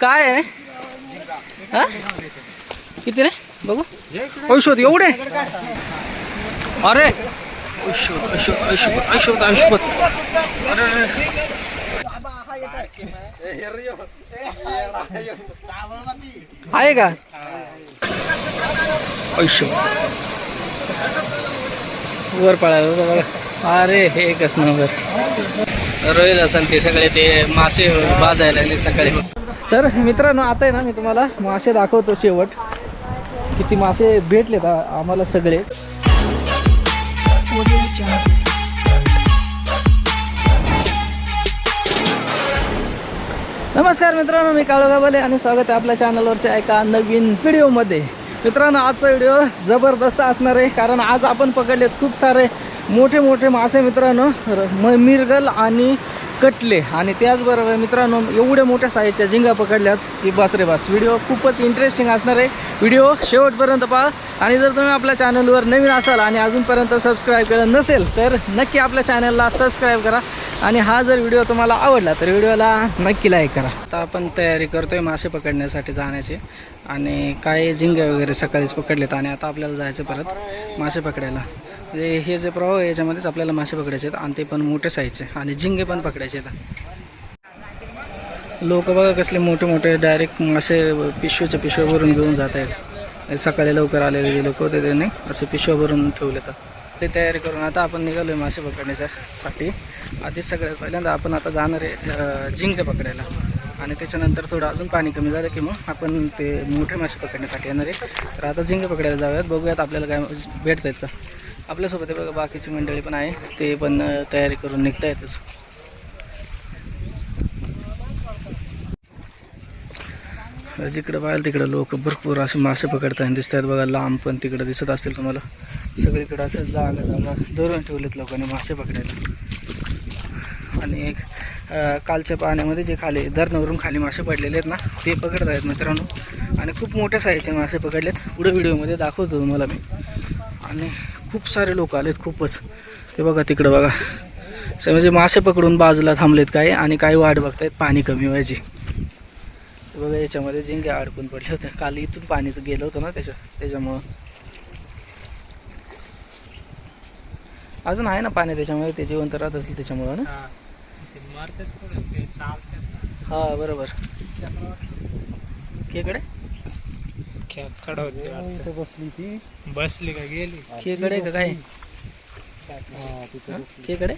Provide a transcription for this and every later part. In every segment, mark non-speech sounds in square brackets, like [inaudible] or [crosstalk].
काय आहे? हा? किती रे? बघू. औषध एवढे? अरे! औषध औषध औषध अरे आहे का? औषध वर पळायला बघा. अरे हे कसं नंबर रोहित असेल ते सगळे ते मासे बाजायला लागले सकाळी. तर मित्रांनो आता आहे ना मी तुम्हाला मासे दाखवतो शेवट. किती मासे भेटलेत आम्हाला सगळे. नमस्कार मित्रांनो मी काळू गाबाले आणि स्वागत आहे आपल्या चॅनलवरच्या एका नवीन व्हिडिओमध्ये. मित्रांनो आजचा व्हिडिओ जबरदस्त असणार आहे कारण आज आपण पकडलेत खूप सारे मोठे मोठे मासे मित्रांनो. र- म मिरगल आणि कटले. आणि त्याचबरोबर मित्रांनो एवढ्या मोठ्या साईजच्या झिंगा पकडल्यात की बस रे बस. व्हिडिओ खूपच इंटरेस्टिंग असणार आहे. व्हिडिओ शेवटपर्यंत पहा. आणि जर तुम्ही आपल्या चॅनलवर नवीन असाल आणि अजूनपर्यंत सबस्क्राईब केलं नसेल तर नक्की आपल्या चॅनलला सबस्क्राईब करा. आणि हा जर व्हिडिओ तुम्हाला आवडला तर व्हिडिओला नक्की लाईक करा. आता आपण तयारी करतोय मासे पकडण्यासाठी जाण्याची. आणि काही झिंगे वगैरे सकाळीच पकडलेत आणि आता आपल्याला जायचं परत मासे पकडायला. म्हणजे हे जे प्रवाह आहे याच्यामध्येच आपल्याला मासे पकडायचे आहेत आणि ते पण मोठे साईजचे आणि झिंगे पण पकडायचे आहेत. लोक बघा कसले मोठे मोठे डायरेक्ट मासे पिशवीच्या पिशव्या भरून घेऊन जात आहेत. सकाळी लवकर आलेले जे लोक होते त्यांनी असे पिशव्या भरून ठेवले तर ते तयारी करून आता आपण निघालो आहे मासे पकडण्यासाठी. आधी सगळ्यात पहिल्यांदा आपण आता जाणार आहे झिंगे पकडायला. आणि त्याच्यानंतर थोडं अजून पाणी कमी झालं की मग आपण ते मोठे मासे पकडण्यासाठी येणार आहे. तर आता झिंगे पकडायला जाऊयात बघूयात आपल्याला काय भेटत आहेत का आपल्यासोबत बघा बाकीची मंडळी पण आहे. ते पण तयारी करून निघता येतच जिकडं पाहाल तिकडं लोक भरपूर असे मासे पकडताना दिसत आहेत बघा लांब पण तिकडं दिसत असतील तुम्हाला. सगळीकडं असं जागा जागा धरून ठेवलेत लोकांनी मासे पकडायला. आणि एक कालच्या पाण्यामध्ये जे खाली धरणावरून खाली मासे पडलेले आहेत ना ते पकडत आहेत मित्रांनो. आणि खूप मोठ्या साईजचे मासे पकडलेत. पुढे व्हिडिओमध्ये दाखवतो तुम्हाला मी. आणि खूप सारे लोक आलेत खूपच. ते बघा तिकडं बघा. असं म्हणजे मासे पकडून बाजूला थांबलेत काय? आणि काही वाट बघतायत? पाणी कमी व्हायची. ते बघा याच्यामध्ये झिंगे अडकून पडले होते. काल इथून पाणीचं गेलं होतं ना त्याच्या त्याच्यामुळं. अजून आहे ना पाणी त्याच्यामुळे? ते जिवंत राहत असेल त्याच्यामुळं ना. हा बरोबर. केकडे? खेकडा होती बसली ती. बसली का गेली? केकडे का काय? केकडे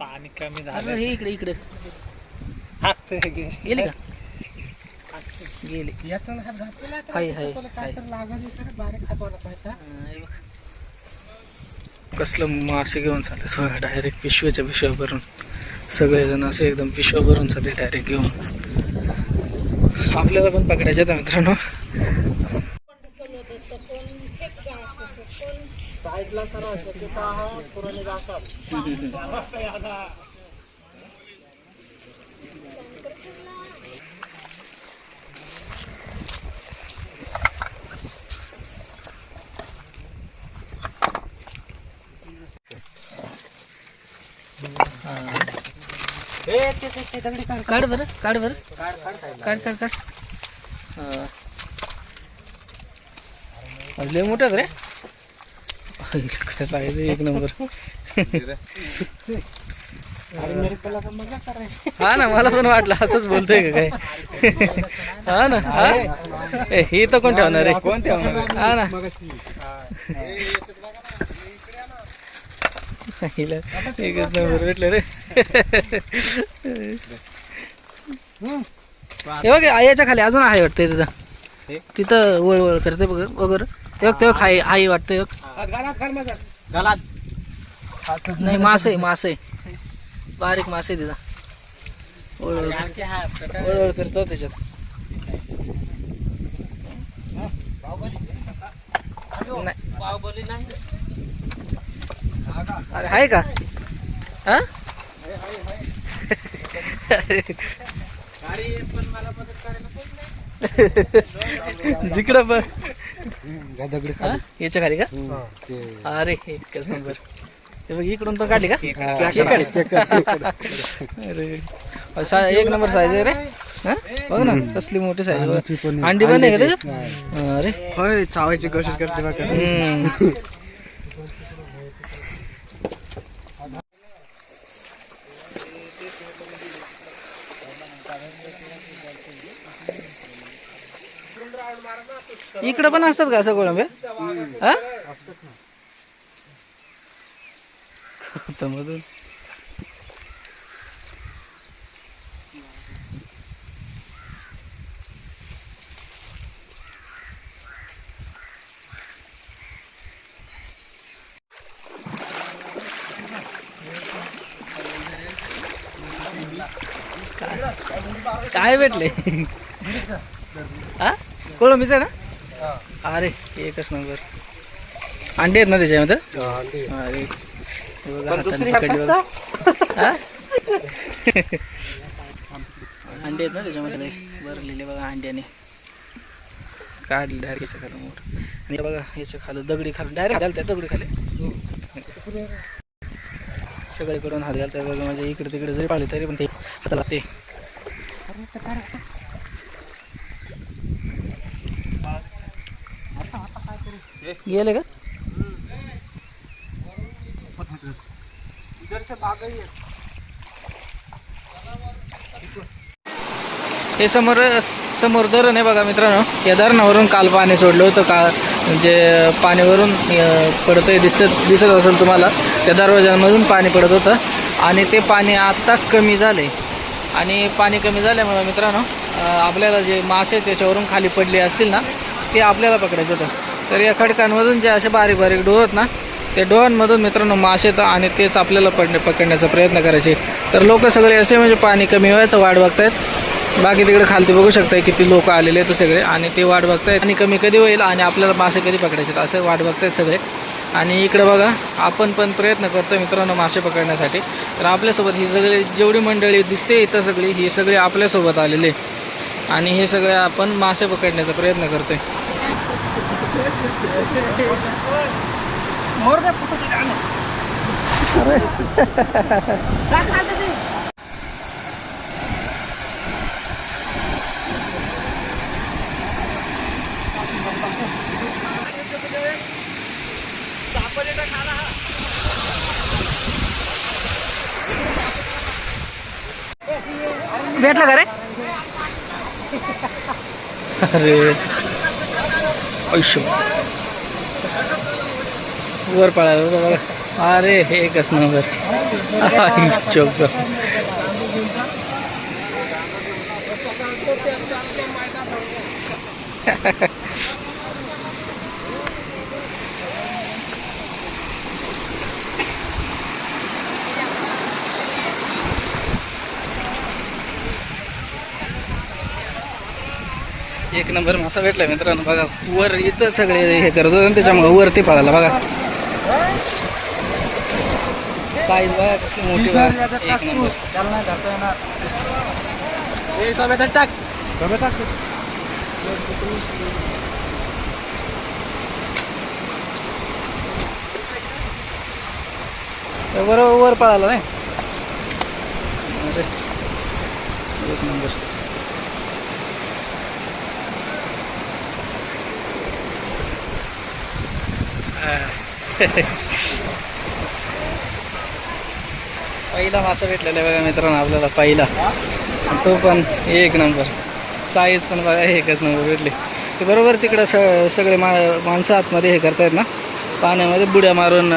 पाणी कमी अरे झालं हे इकडे इकडे. हात गे- गेली. का? गेली. याचा हात घातलेला तर हाय हाय त्याला हाय काय तर लागायचं सर. बारीक हातवाला पाहिजे हा, हे बघ. कसलं मासे घेऊन चालले डायरेक्ट पिशव्याच्या पिशव्या भरून. सगळेजण असे एकदम पिशव्या भरून चालले डायरेक्ट घेऊन. आपल्याला पण पकडायचे आहेत मित्रांनो. काढ. बरं काढ बरं. काढ काढ काढ हा. लय मोठं रे. कसं आहे ते एक नंबर. हा. ना मला पण वाटलं असंच बोलतोय का काय? हा ना हा? ए, ही तर कोण ठेवणार आहे कोण ठेवणार? हा ना. हिला एकच नंबर भेटलं रे. हे बघ याच्या खाली अजून आहे वाटतंय तिथं. तिथं वळवळ करते बघ वगैरे ते बघ ते बघ आई वाटतंय बघ. नाही मासे मासे. बारीक मासे तिथं. वळवळ वळवळ करतो त्याच्यात. नाही. अरे आहे का? हा? जिकडं पण दगडी? याच्या खाली का? अरे एकच नंबर. ते बघ इकडून पण काढली का. अरे. असा एक नंबर साईज आहे रे. हा? बघ ना कसली मोठी साईज अंडी पण आहे का त्याच्यात? अरे. होय चावायची कोशिश करते इकडे पण असतात का असं कोळंबे? हा? मधून. काय भेटले? कोळंबीच आहे ना? अरे एकच नंबर अंडे आहेत ना त्याच्यामध्ये? अरे हे. [laughs] हा? अंडे आहेत ना त्याच्यामध्ये? भरलेले बघा अंड्याने. काढले डायरेक्ट याच्या खाली मोठं आणि हे बघा याच्या खाली दगडी खाली. डायरेक्ट त्या दगडी खाली. सगळीकडून हात घालतात बघा म्हणजे इकडे तिकडे जरी पाळले तरी पण ते हाताला ते. गेले का? हे समोर समोर धरण आहे बघा मित्रांनो. या धरणावरून काल पाणी सोडलं होतं. का म्हणजे पाणीवरून पडतंय दिसत दिसत असेल तुम्हाला त्या दरवाजांमधून पाणी पडत होतं. आणि ते पाणी आत्ता कमी झाले आणि पाणी कमी झाल्यामुळे मित्रांनो आपल्याला जे मासे त्याच्यावरून खाली पडले असतील ना ते आपल्याला पकडायचं होतं. तर या खडकांमधून जे असे बारीक बारीक डोह आहेत ना ते डोहांमधून मित्रांनो मासे तर आणि तेच आपल्याला पडणे पकडण्याचा प्रयत्न करायचे. तर लोक सगळे असे म्हणजे पाणी कमी व्हायचं वाट बघतायत. बाकी तिकडे खालती बघू शकताय किती लोक आलेले आहेत सगळे आणि ते वाट बघतायत. आणि कमी कधी होईल आणि आपल्याला मासे कधी पकडायचे आहेत असं वाट बघतायत सगळे. आणि इकडे बघा आपण पण प्रयत्न करतो मित्रांनो मासे पकडण्यासाठी. तर आपल्यासोबत ही सगळी जेवढी मंडळी दिसते इथं सगळी ही सगळी आपल्यासोबत आलेले आणि हे सगळे आपण मासे पकडण्याचा प्रयत्न करतोय. भेटला का रे अरे ऐशो वर पळाला बघा बघा अरे हे एकच नंबर आई चोक एक नंबर मासा भेटला मित्रांनो बघा वर इथं सगळे हे करत होते आणि त्याच्यामुळे वरती पळाला बघा साईज बघा कसली मोठी बघा. एक नंबर. बरोबर वर पळाला नाही. एक नंबर. [laughs] पहिला मासा भेटलेला आहे बघा मित्रांनो आपल्याला पहिला. तो पण एक नंबर. साईज पण बघा एकच नंबर भेटली. ते बरोबर तिकडं स सगळे मा माणसं आतमध्ये हे करतायत ना? पाण्यामध्ये बुड्या मारून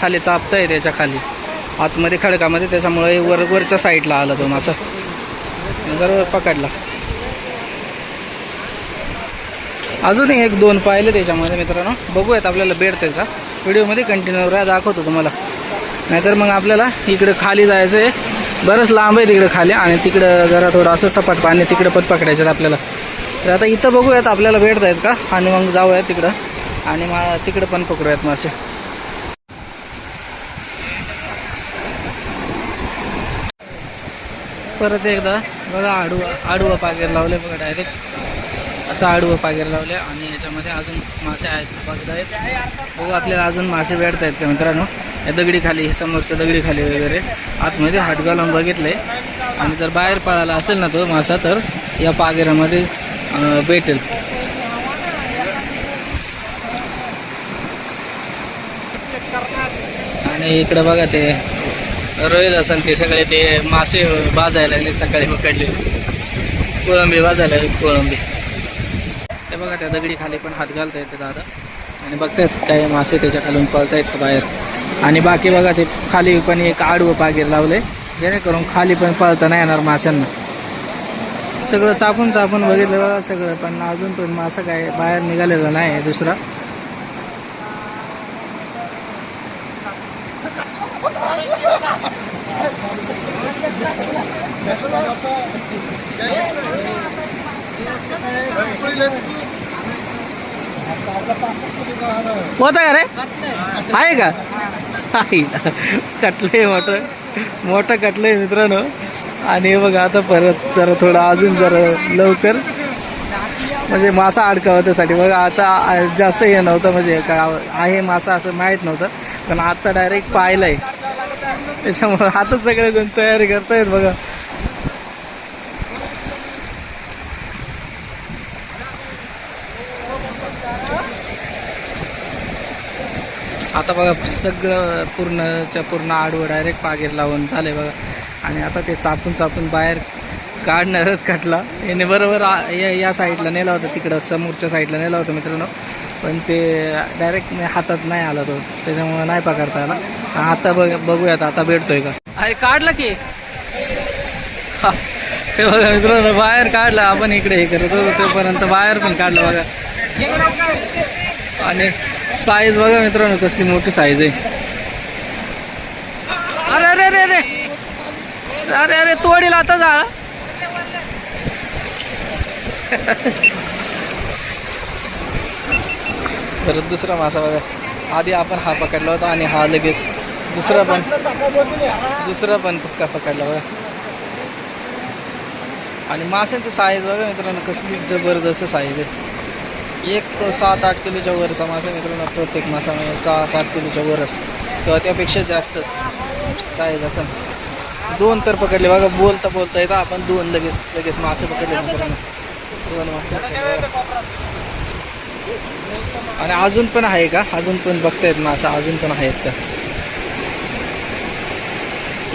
खाली खाली आहे त्याच्याखाली. आतमध्ये खडकामध्ये त्याच्यामुळे वर वरच्या साईडला आला तो मासा. बरोबर पकडला. अजून एक दोन पाहिले त्याच्यामध्ये मित्रांनो. बघूयात आपल्याला भेटतात का? व्हिडिओमध्ये कंटिन्यू राहा दाखवतो तुम्हाला. नाहीतर मग आपल्याला इकडं खाली जायचं आहे. बरंच लांब आहे तिकडं खाली आणि तिकडं जरा थोडं असं सपाट पाणी तिकडं पण पकडायचं आहे आपल्याला. तर आता इथं बघूयात आपल्याला भेटत आहेत का? आणि मग जाऊयात तिकडं. आणि मग तिकडं पण पकडूयात मासे परत एकदा बघा आडवा आडवा पागेर लावले बघा डायरेक्ट असं आडवं पागेर लावले आणि याच्यामध्ये अजून मासे आहेत बघत आहेत बघू आपल्याला अजून मासे भेटत आहेत का मित्रांनो? या दगडी खाली समोरच्या दगडी खाली वगैरे. आतमध्ये हात घालून बघितले आणि जर बाहेर पळाला असेल ना तो मासा तर या पागेरामध्ये भेटेल. आणि इकडे बघा ते रोहित असेल ते सगळे ते मासे भाजायला लागले सकाळी पकडले कोळंबी भाजायला कोळंबी. ते बघा त्या दगडी खाली पण हात घालता येते दादा. आणि बघतायत काही मासे त्याच्या खालून पळतायत बाहेर. आणि बाकी बघा ते खाली पण एक आडवं पागीर लावले जेणेकरून खाली पण पळता नाही येणार माशांना. सगळं चापून चापून बघितलं बघा सगळं पण अजून पण मासा काय बाहेर निघालेला नाही आहे दुसरा. होता का रे? आहे का? आहे कटलंय मोठं. मोठं कटलंय मित्रांनो. आणि हे बघा आता परत जरा थोडं अजून जरा लवकर. म्हणजे मासा अडकावा त्यासाठी बघा आता जास्त हे नव्हतं म्हणजे का आहे मासा असं माहीत नव्हतं. पण आता डायरेक्ट पाहिलंय. त्याच्यामुळं आता सगळे जण तयारी करतायत बघा. आता बघा सगळं पूर्णच्या पूर्ण आडवं डायरेक्ट पागेर लावून झालं आहे बघा. आणि आता ते चापून चापून बाहेर काढणारच कटला याने बरोबर या या साईडला नेला होता तिकडं समोरच्या साईडला नेला होता मित्रांनो. पण ते डायरेक्ट हातात नाही आला तो. त्याच्यामुळं नाही पकडता आला. आता बघ बघूयात आता भेटतोय का? अरे काढला की. ते बघा मित्रांनो बाहेर काढला. आपण इकडे हे करत होतो तोपर्यंत बाहेर पण काढलं बघा. आणि साईज बघा मित्रांनो कसली मोठी साईज आहे. अरे अरे अरे अरे. अरे अरे तोडील आता जा. परत दुसरा मासा बघा. आधी आपण हा पकडला होता आणि हा लगेच दुसरा पण दुसरा पण पक्का पकडला बघा. आणि माशांचं साईज बघा मित्रांनो कसली जबरदस्त साईज आहे. एक सात आठ किलोच्या वरचा मासा मित्रांनो. प्रत्येक मासा म्हणजे सहा सात किलोच्या वरच. किंवा त्यापेक्षा जास्त साईज असं दोन तर पकडले बघा बोलता बोलता येतं. आपण दोन लगेच लगेच मासे पकडले मित्रांनो. दोन मासे आणि अजून पण आहे का? अजून पण बघतायत मासा अजून पण आहेत का?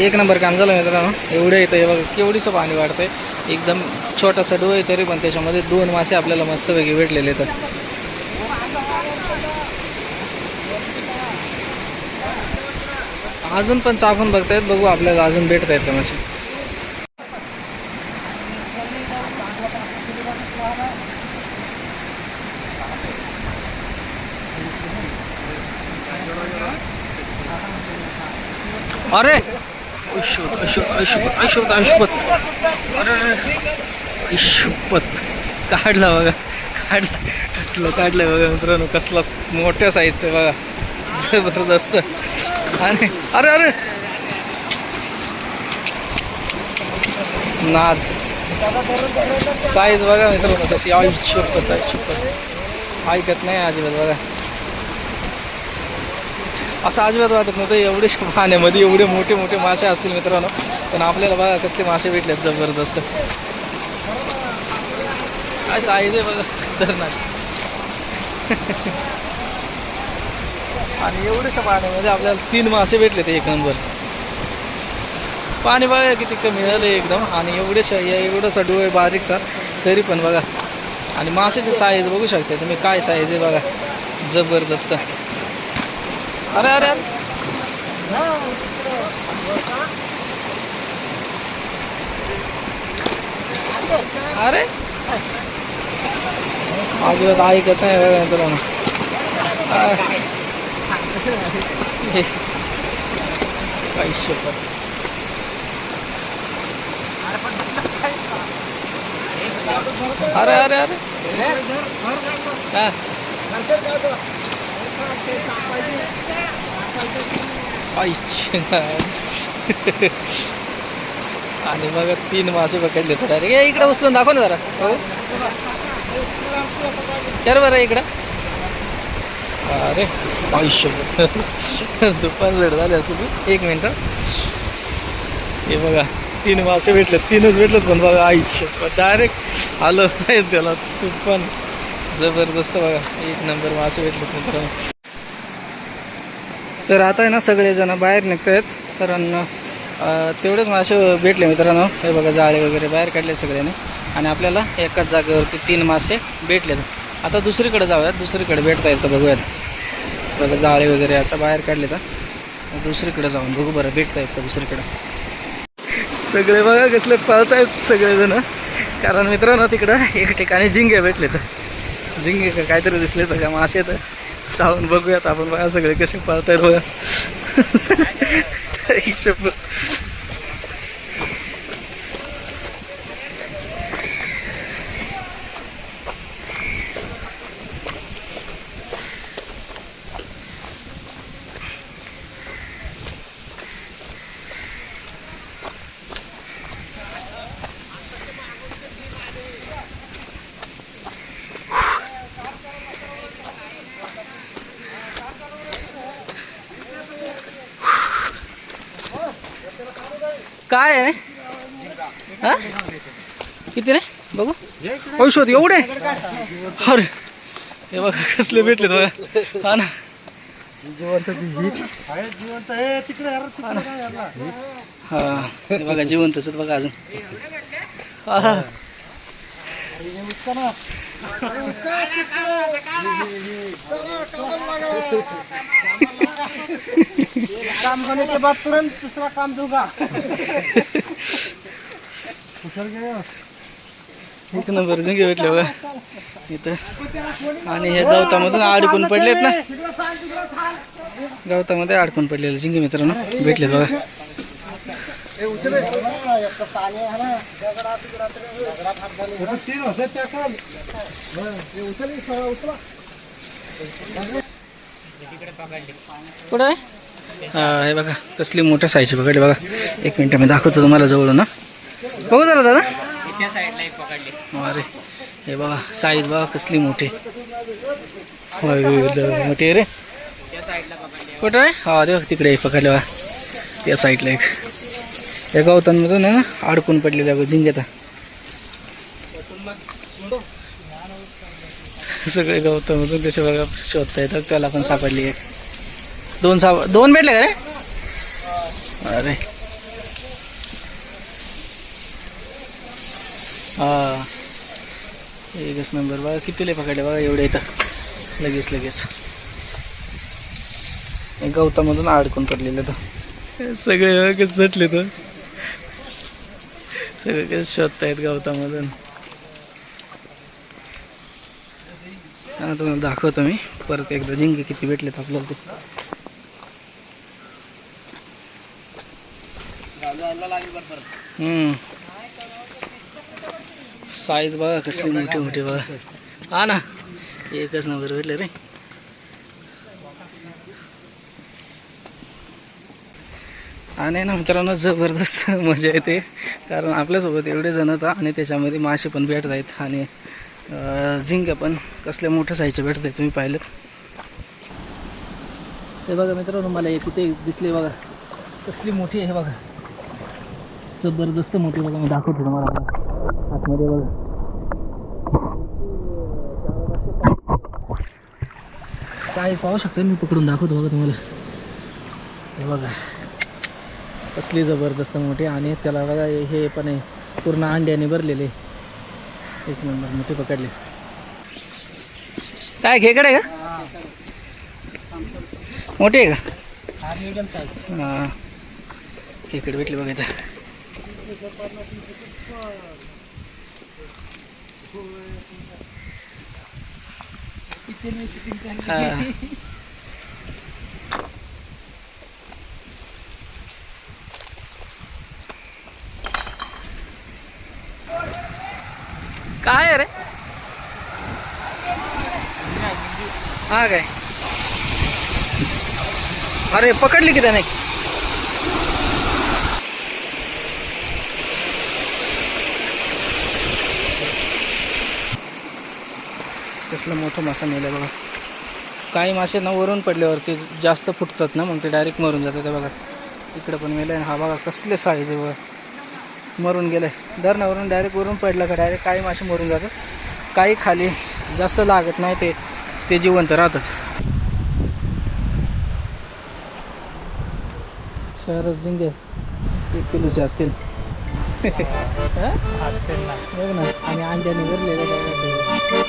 एक नंबर काम झालं मित्रांनो. एवढं येतं हे बघा केवढीसं पाणी वाढतंय. एकदम छोटासा डो आहे तरी पण त्याच्यामध्ये दोन मासे आपल्याला मस्तपैकी भेटलेले तर अजून पण चाफून बघतायत बघू आपल्याला अजून भेटत आहेत मासे. अरे! अशोत अशुभ अशुभ अशुभ अरे शपथ काढला बघा काढला काढलं काढलं बघा मित्रांनो कसला मोठ्या साईजचं बघा जबरदस्त. आणि अरे अरे! नाद. साईज बघा मित्रांनो तशी आई शपथ आहे शपथ ऐकत नाही अजिबात बघा. असं अजिबात वाटत नव्हतं एवढे पाण्यामध्ये एवढे मोठे मोठे मासे असतील मित्रांनो. पण आपल्याला बघा कसले मासे भेटलेत जबरदस्त. काय साईज आहे बघा खतरनाक आणि एवढ्याशा पाण्यामध्ये आपल्याला तीन मासे भेटले ते एक नंबर. पाणी बघा किती कमी झालं एकदम. आणि एवढेशा या एवढंसा डोळे बारीकसा तरी पण बघा. आणि मासेचे साईज बघू शकता तुम्ही काय साईज आहे बघा. जबरदस्त. अरे अरे अरे. अरे. अजिबात ऐकत नाही बघा मित्रांनो आ. हे. अरे अरे अरे. [laughs] आणि मग तीन मासे पकडले तर. अरे इकडे बसलो दाखव ना जरा. हो. कर बरं इकडं. अरे आयुष्य. दुपार जड झाले असं एक मिनटं हे. बघा तीन मासे भेटलेत. तीनच भेटलेत पण बघा आयुष्य. डायरेक्ट आलं नाही त्याला. तू पण जबरदस्त बघा एक नंबर मासे भेटलेत मित्रांनो. तर आता आहे ना सगळेजण बाहेर निघत आहेत कारण तेवढेच मासे भेटले मित्रांनो. हे बघा जाळे वगैरे बाहेर काढले सगळ्यांनी. आणि आपल्याला एकाच जागेवरती तीन मासे भेटलेत. आता दुसरीकडे जाऊयात. दुसरीकडे भेटता येतं बघूयात. बघा जाळे वगैरे आता बाहेर काढले तर दुसरीकडे जाऊन बघू बरं भेटता येतं दुसरीकडे. सगळे बघा कसले पळतायत सगळेजण. कारण मित्रांनो तिकडं एक ठिकाणी झिंगे भेटले तर झिंगे का काहीतरी दिसले तर का मासे तर. जाऊन बघूयात आपण बघा सगळे कसे पळतायत बघा. [laughs] काय आहे? हा? किती रे? बघू. औषध एवढे? अरे हे बघा कसले भेटले बघा. हा ना. हा हे बघा जिवंतच बघा अजून. हा, हा. काम करने के बाद तुरंत दूसरा काम दूंगा. एक नंबर झिंगे भेटले बघा. इथं. आणि हे गवतामधून अडकून पडलेत ना. गवतामध्ये अडकून पडलेले झिंगे मित्रांनो. भेटले बघा. तीन होते त्या उचल उचला कुठं आहे हा हे बघा कसली मोठ्या साईजची पकडली बघा. एक मिनटं मी दाखवतो तुम्हाला जवळ ना बघू जरा दादा? अरे हे बघा साईज बघा कसली मोठी. होय, मोठी रे. कुठं आहे? हा देख तिकडे एक पकडले बघा. त्या साईडला एक. या गवतांमधून आहे ना अडकून पडलेल्या बघ झिंग्यात सगळे गवतामधून कसे बघा शोधता येतात त्याला पण सापडली एक दोन साप दोन भेटले का रे? अरे. हा. एकच नंबर बघा कितीले पकडले बघा एवढे येतं लगेच लगेच. हे गवतामधून अडकून पडलेलं तर. सगळे कसं झटले तर सगळे कसं शोधतायत गवतामधून. तुम्हाला दाखवतो मी. परत एकदा जिंके किती भेटलेत आपल्याला ते. हम्म. साईज बघा कसली मोठी मोठी बघा. हा ना. एकच नंबर भेटले रे. आणि ना मित्रांनो जबरदस्त [laughs] मजा येते. कारण आपल्यासोबत एवढे जण होता आणि त्याच्यामध्ये मासे पण भेटत आहेत आणि अं, पण कसल्या मोठ्या साईजचे भेटत आहेत तुम्ही पाहिलं. हे बघा मित्रांनो मला एक कुठे दिसले बघा. कसली मोठी आहे बघा. जबरदस्त मोठी बघा मी दाखवतो तुम्हाला. आतमध्ये बघा. साईज पाहू शकता मी पकडून दाखवतो बघा तुम्हाला. हे बघा. कसली जबरदस्त मोठी आणि त्याला बघा हे पण आहे. पूर्ण अंड्याने भरलेले. एक नंबर मोठे पकडले. काय खेकडे का? मोठी आहे का? हां. खेकडे भेटले बघा इथं. हा. काय रे? हा काय? अरे पकडली की त्याने? कसलं मोठं मासा मेलं बघा. काही मासे ना वरून पडल्यावरती जास्त फुटतात ना मग ते डायरेक्ट मरून जातात. बघा इकडं पण मेलं आहे हा बघा कसले साईज आहे वर मरून गेलं आहे धरणावरून डायरेक्ट वरून पडलं का डायरेक्ट काही मासे मरून जातात. काही खाली जास्त लागत नाही ते ते जिवंत राहतात. शहरच जिंगे एक किलोचे असतील. [laughs] हा? असतील ना. बघ ना आणि अंड्याने भरलेलं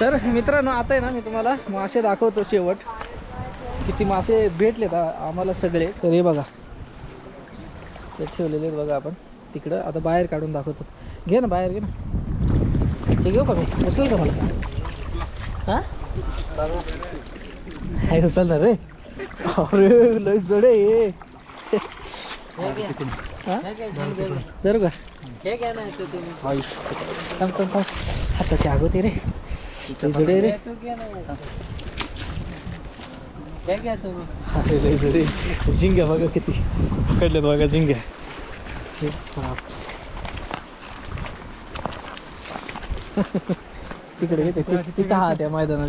तर मित्रांनो आता आहे ना मी तुम्हाला मासे दाखवतो शेवट. किती मासे भेटलेत आम्हाला सगळे. तर हे बघा. ते ठेवलेले बघा आपण. तिकडं आता बाहेर काढून दाखवतो. घे ना बाहेर घे ना. ते घेऊ का मी? उचल का मला? हां? आहे उचलणार रे? अरे लय जड आहे हे. का? थांब थांब थांब. हाताची आग रे. लय रे. अरे लय जड झिंग्या बघा किती. पकडलेत बघा झिंग्या. तिकडे घेते तिथं हा त्या मैदानात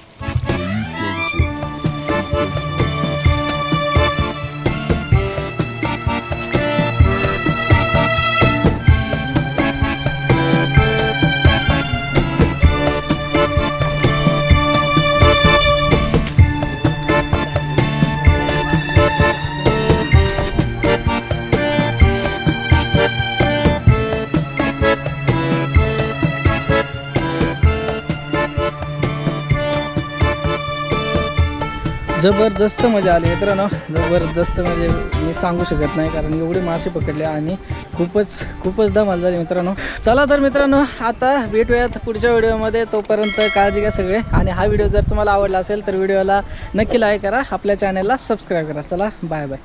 जबरदस्त मजा आली मित्रांनो. जबरदस्त म्हणजे मी सांगू शकत नाही कारण एवढे मासे पकडले आणि खूपच खूपच धमाल झाली मित्रांनो. चला तर मित्रांनो आता भेटूयात पुढच्या व्हिडिओमध्ये. तोपर्यंत काळजी घ्या सगळे. आणि हा व्हिडिओ जर तुम्हाला आवडला असेल तर व्हिडिओला नक्की लाईक करा. आपल्या चॅनलला सबस्क्राईब करा. चला बाय बाय